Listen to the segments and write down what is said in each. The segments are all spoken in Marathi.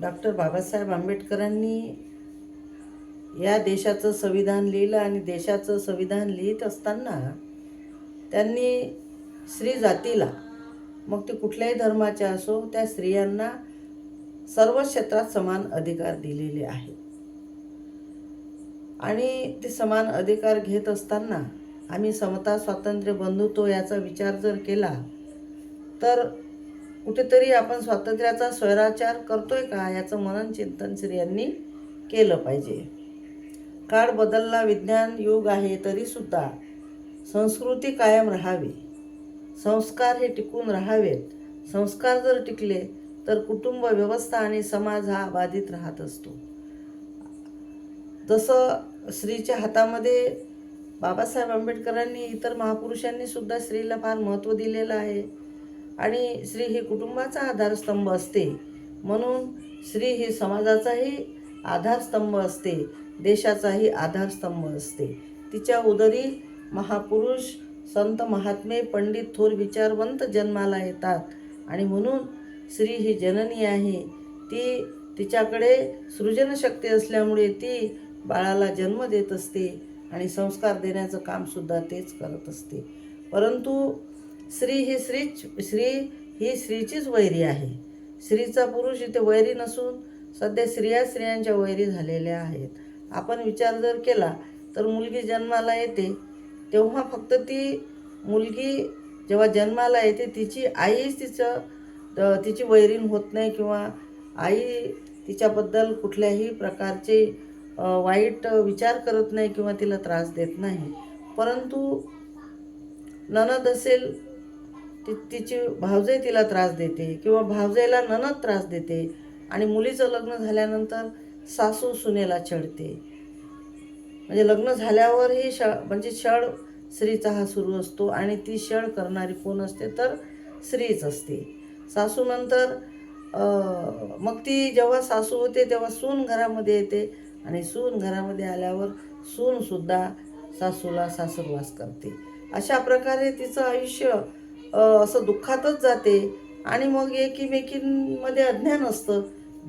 डॉक्टर बाबासाहेब आंबेडकरांनी या देशाचं संविधान लिहिलं आणि देशाचं संविधान लिहित असताना त्यांनी स्त्री जातीला मग ते कुठल्याही धर्माच्या असो त्या स्त्रियांना सर्व क्षेत्रात समान अधिकार दिलेले आहेत. आणि ते समान अधिकार घेत असताना आम्ही समता स्वातंत्र्य बंधुत्व याचा विचार जर केला तर कुठेतरी आपण स्वातंत्र्याचा स्वैराचार करतोय का? याचं मनन चिंतन स्त्रियांनी केलं पाहिजे. काळ बदलला विज्ञान युग आहे तरीसुद्धा संस्कृती कायम राहावी. संस्कार हे टिकून राहावेत. संस्कार जर टिकले तर कुटुंब व्यवस्था आणि समाज हा बाधित राहत असतो. जसं स्त्रीच्या हातामध्ये बाबासाहेब आंबेडकरांनी इतर महापुरुषांनी सुद्धा स्त्रीला फार महत्त्व दिलेलं आहे. आणि स्त्री ही कुटुंबाचा आधारस्तंभ असते. म्हणून स्त्री ही समाजाचाही आधारस्तंभ असते. देशाचाही आधारस्तंभ असते. तिच्या उदरी महापुरुष संत महात्मे पंडित थोर विचारवंत जन्माला येतात. आणि म्हणून स्त्री ही जननी आहे. ती तिच्याकडे सृजनशक्ती असल्यामुळे ती बाळाला जन्म देत असते आणि संस्कार देण्याचं कामसुद्धा तेच करत असते. परंतु स्त्री ही स्त्रीच स्त्री ही स्त्रीचीच वैरी आहे. स्त्रीचा पुरुष इथे वैरी नसून सध्या स्त्रिया स्त्रियांच्या वैरी झालेल्या आहेत. आपण विचार जर केला तर मुलगी जन्माला येते तेव्हा फक्त ती मुलगी जेव्हा जन्माला येते तिची आईच तिचं तिची वैरीण होत नाही किंवा आई तिच्याबद्दल कुठल्याही प्रकारचे वाईट विचार करत नाही किंवा तिला त्रास देत नाही. परंतु ननद असेल ती तिची भावजाई तिला त्रास देते किंवा भावजाईला ननद त्रास देते आणि मुलीचं लग्न झाल्यानंतर सासू सुनेला छळते म्हणजे लग्न झाल्यावरही श म्हणजे छळ स्त्रीचा हा सुरू असतो आणि ती छळ करणारी कोण असते तर स्त्रीच असते. सासूनंतर मग ती जेव्हा सासू होते तेव्हा सून घरामध्ये येते आणि सून घरामध्ये आल्यावर सूनसुद्धा सासूला सासरवास करते. अशा प्रकारे तिचं आयुष्य असं दुःखातच जाते. आणि मग एकीमेकींमध्ये अज्ञान असतं.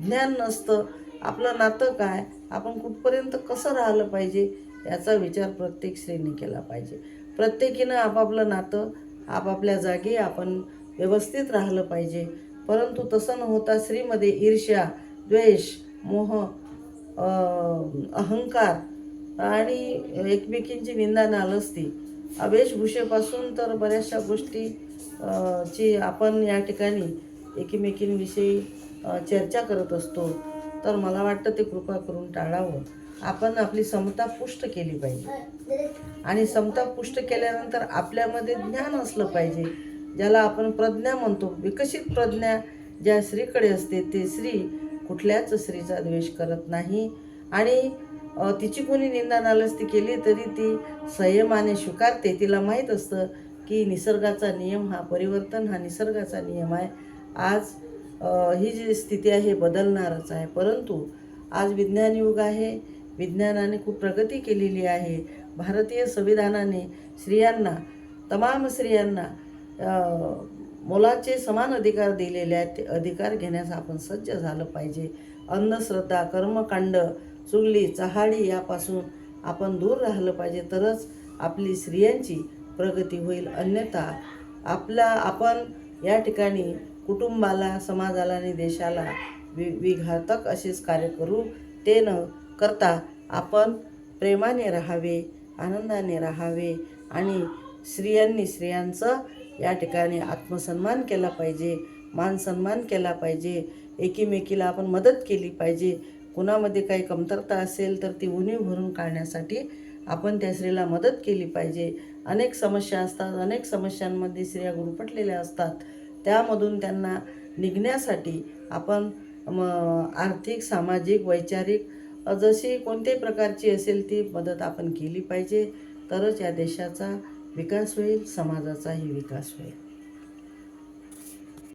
ज्ञान नसतं. आपलं नातं काय? आपण कुठपर्यंत कसं राहिलं पाहिजे? याचा विचार प्रत्येक स्त्रीने केला पाहिजे. प्रत्येकीनं आपापलं नातं आपापल्या जागी आपण व्यवस्थित राहिलं पाहिजे. परंतु तसं न होता स्त्रीमध्ये ईर्ष्या द्वेष मोह अहंकार आणि एकमेकींची निंदा नालस्ती. वेशभूषेपासून तर बऱ्याचशा गोष्टी ची आपण या ठिकाणी एकमेकींविषयी चर्चा करत असतो तर मला वाटतं ते कृपा करून टाळावं. आपण आपली समता पुष्ट केली पाहिजे. आणि समता पुष्ट केल्यानंतर आपल्यामध्ये ज्ञान असलं पाहिजे ज्याला आपण प्रज्ञा म्हणतो. विकसित प्रज्ञा ज्या स्त्रीकडे असते ते स्त्री कुठल्याच स्त्रीचा द्वेष करत नाही. आणि तिची कोणी निंदा नालस्ती केली तरी ती संयमाने स्वीकारते. तिला माहीत असतं की निसर्गाचा नियम हा परिवर्तन हा निसर्गाचा नियम आहे. आज ही जी स्थिती आहे बदलणारच आहे. परंतु आज विज्ञान युग आहे. विज्ञानाने खूप प्रगती केलेली आहे. भारतीय संविधानाने स्त्रियांना तमाम स्त्रियांना मुलाचे समान अधिकार दिलेले आहेत. ते अधिकार घेण्यास आपण सज्ज झालं पाहिजे. अंधश्रद्धा कर्मकांड चुगली चहाडी यापासून आपण दूर राहिलं पाहिजे. तरच आपली स्त्रियांची प्रगती होईल. अन्यथा आपला आपण या ठिकाणी कुटुंबाला समाजाला आणि देशाला वि विघातक असेच कार्य करू ते न करता आपण प्रेमाने राहावे आनंदाने राहावे आणि स्त्रियांनी स्त्रियांचं या ठिकाणी आत्मसन्मान केला पाहिजे मानसन्मान केला पाहिजे. एकीमेकीला आपण मदत केली पाहिजे. कुणामध्ये काही कमतरता असेल तर ती उणीव भरून काढण्यासाठी आपण त्या स्त्रीला मदत केली पाहिजे. अनेक समस्या असतात अनेक समस्यांमध्ये स्त्रिया गुरपटलेल्या असतात. त्यामधून त्यांना निघण्यासाठी आपण म आर्थिक सामाजिक वैचारिक जशी कोणत्याही प्रकारची असेल ती मदत आपण केली पाहिजे. तरच या देशाचा विकास होईल समाजाचाही विकास होईल.